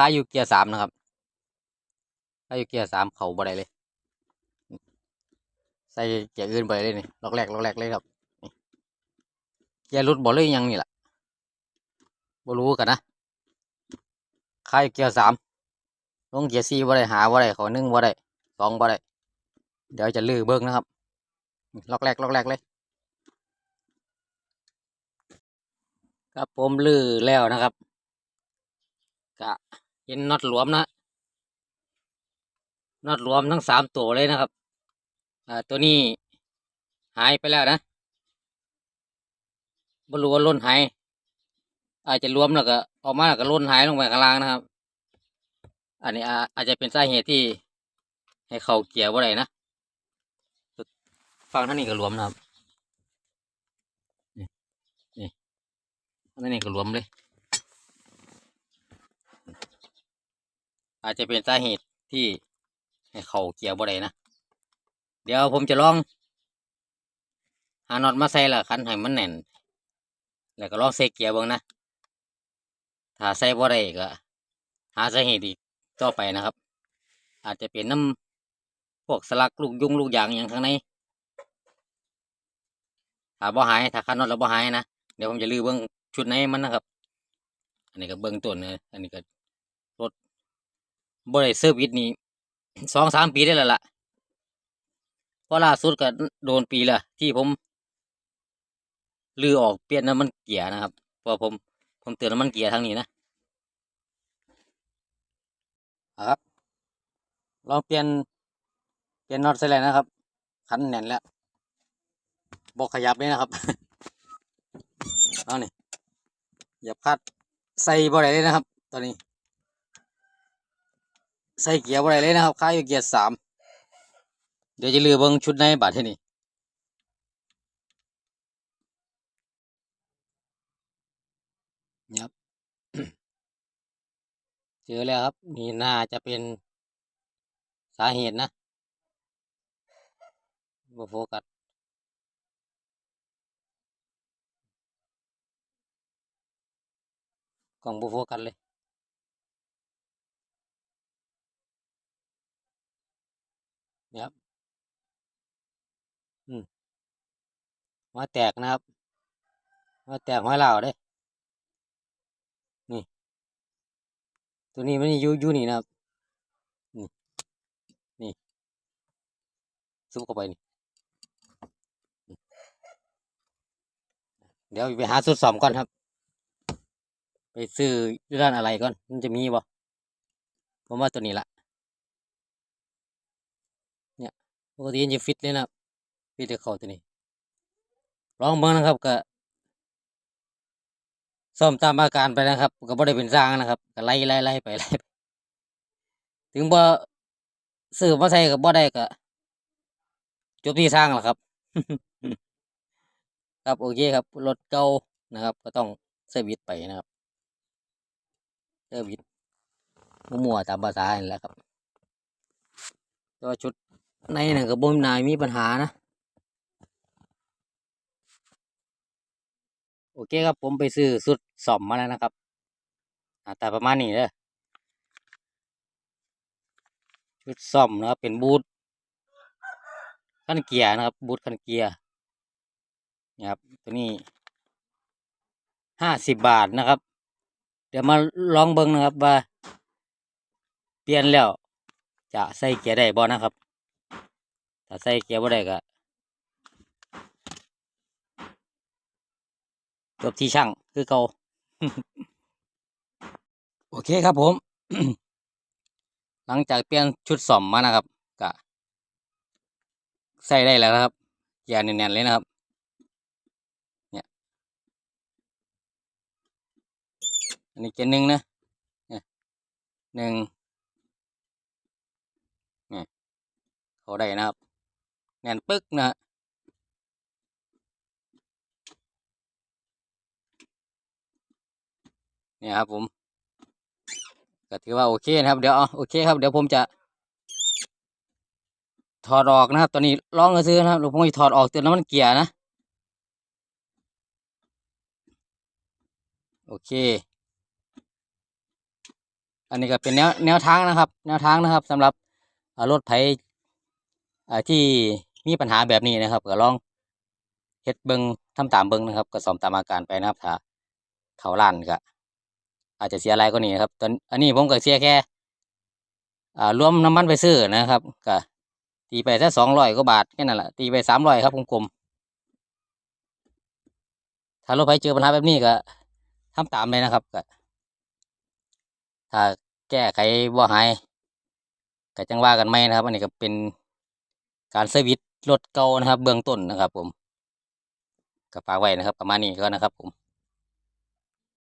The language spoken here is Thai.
ค้ายอยู่เกียร์สามนะครับค้ายอยู่เกียร์สามเขาบ่ได้เลย ใส่เกียร์อื่นไปเลยนี่ล็อกแรกล็อกแรกเลยครับเกียร์รุดบ่เลยยังนี่แหละบ่รู้กันนะค้ายอยู่เกียร์สามลงเกียร์สี่บ่ได้หาบ่ได้ขอหนึ่งบ่ได้สองบ่ได้เดี๋ยวจะลื้อเบิ้งนะครับล็อกแรกล็อกแรกเลยครับผมลื้อแล้วนะครับกะ เห็นน็อตหลวมนะน็อตหลวมทั้งสามตัวเลยนะครับ อ่าตัวนี้หายไปแล้วนะบรูว่าล้นหาย อาจจะรวมแล้วก็ออกมาแล้วก็ล้นหายลงไปข้างล่างนะครับ อันนี้อาจจะเป็นสาเหตุที่ให้เขาเกี่ยว่าไรนะฟังท่านนี้ก็รวมนะครับ นี่นี่ท่านนี้ก็รวมเลย อาจจะเป็นสาเหตุที่ให้เขาเกี่ยร์บ่ได้นะ เดี๋ยวผมจะลอง หาน็อตมาใส่ละคันให้มันแน่น แล้วก็ลองใส่เกียร์บ้างนะ ถ้าใส่บ่ได้ก็หาสาเหตุอีกต่อไปนะครับ อาจจะเป็นน้ำพวกสลักลูกยุงลูกยางอย่างข้างในถ้าบ่หายถ้าคันน็อตเราบ่หายนะ เดี๋ยวผมจะลื้อเบื้องชุดในมันนะครับ อันนี้ก็เบื้องต้นเลยอันนี้ก็ บ่ได้เซอร์วิสนี่สองสามปีได้แล้วล่ะเพราะล่าสุดก็โดนปีละที่ผมลือออกเปลี่ยนน้ำมันเกียร์นะครับเพราะผมผมเตือนน้ำมันเกียร์ทางนี้นะครับลองเปลี่ยนเปลี่ยนน็อตใส่เลยนะครับคันแน่นแล้วบอกขยับเลยนะครับเอานี่อย่าพลาดใส่บ่ได้เลยนะครับ ตอนนี้ ใส่เกียร์บ่ได้เลยนะครับค่าอยู่เกียร์สามเดี๋ยวจะลือเบิ้งชุดในบาทที่นี่ครับเจอแล้วครับนี่น่าจะเป็นสาเหตุนะบโฟกัสกล่องบโฟกัสเลย นี่ครับอืมหัวแตกนะครับหัวแตกหัวเหล่าเด้นี่ ตัวนี้มันอยู่อยู่นี่นะครับ นี่นี่ซุปเข้าไปนี่เดี๋ยวไปหาสุดสอมก่อนครับ ไปซื้ออยู่ร้านอะไรก่อน มันจะมีบ่ผมว่าตัวนี้ละ เนี่ย ปกติมันจะฟิตเลยนะฟิตกับเขาตัวนี้ลองเบิ่งนะครับก็ซ่อมตามอาการไปนะครับ ก็บ่ได้เป็นสร้างนะครับก็ไล่ไล่ไล่ไปไล่ไปถึงบ่ซื้อมาใส่ก็บ่ได้ก็จบที่สร้างแหละครับ ครับโอเคครับรถเก่านะครับ ก็ต้องเซอร์วิสไปนะครับเซอร์วิสมั่วตามภาษานี่แหละครับแตัวาชุด ในหน่ะก็บ่นายมีปัญหานะ โอเคครับผมไปซื้อสุดซ่อมมาแล้วนะครับแต่ประมาณนี้เด้อชุดซ่อมนะครับเป็นบูทคันเกียร์นะครับ บูทคันเกียร์นี่ครับตัวนี้ห้าสิบบาทนะครับ เดี๋ยวมาลองเบิ้งนะครับว่า เปลี่ยนแล้ว จะใส่เกียร์ได้บ่นะครับ ถ้าใส่เกียร์บ่ได้ก็จบที่ช่างคือเก่าโอเคครับผม หลังจากเปลี่ยนชุดซ่อมมานะครับก็ใส่ได้แล้วครับเกียร์แน่นๆเลยนะครับเนี่ยอันนี้เกียร์หนึ่งนะหนึ่งเนี่ยเขาได้นะครับ น่นปึ๊กนะฮะเนี่ยครับผมก็ถือว่าโอเคนะครับเดี๋ยวโอเคครับเดี๋ยวผมจะ ถอดออกนะครับ ตอนนี้ลองซื้อนะครับเดี๋ยวผมจะถอดออกเตือนน้ำมันเกียร์นะโอเค อันนี้ก็เป็นแนวแนวทางนะครับ แนวทางนะครับสำหรับรถไถที่ มีปัญหาแบบนี้นะครับก็ลองเฮ็ดเบิงทำตามเบิงนะครับ ก็ซ่อมตามอาการไปนะครับถ้าเขาล้านก็อาจจะเสียอะไรก็นี้นะครับตอนอันนี้ผมก็เสียแค่อ่ารวมน้ำมันไปซื้อนะครับก็ตีไปแค่สองร้อยกว่าบาทแค่นั้นแหละตีไปสามร้อยครับกลมๆถ้ารถไฟเจอปัญหาแบบนี้ก็ทำตามเลยนะครับก็ถ้าแก้ไขบ่าหายก็จังว่ากันไหมนะครับ อันนี้ก็เป็นการเซอร์วิส รถเก่านะครับ เบื้องต้นนะครับ ผมก็ฝากไว้นะครับ ประมาณนี้ก็นะครับ ผม